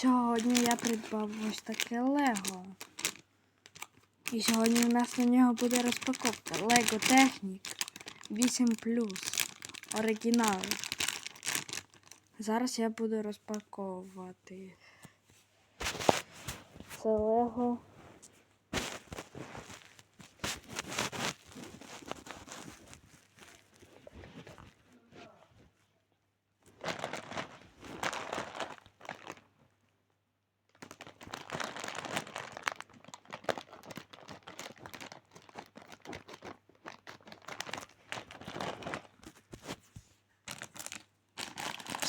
Сьогодні я придбав ось таке Лего. І сьогодні у нас на нього буде розпаковка. Лего Технік 8 оригінал. Зараз я буду розпаковувати. Це Лего.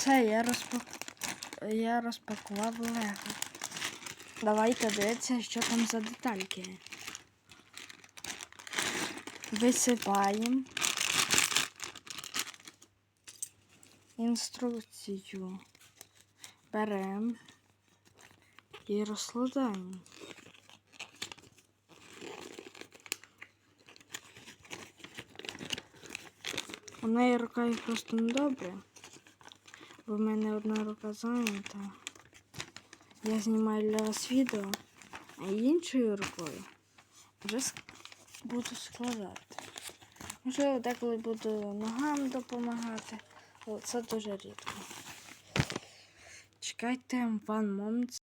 Все, я розпак... я розпакував Лего. Давайте дивитися, що там за детальки. Висипаємо інструкцію. Беремо і розкладаємо. У неї рука просто не добре, бо в мене одна рука зайнята. Я знімаю для вас відео, а іншою рукою вже буду складати. Можливо, деколи буду ногам допомагати, але це дуже рідко. Чекайте one moment.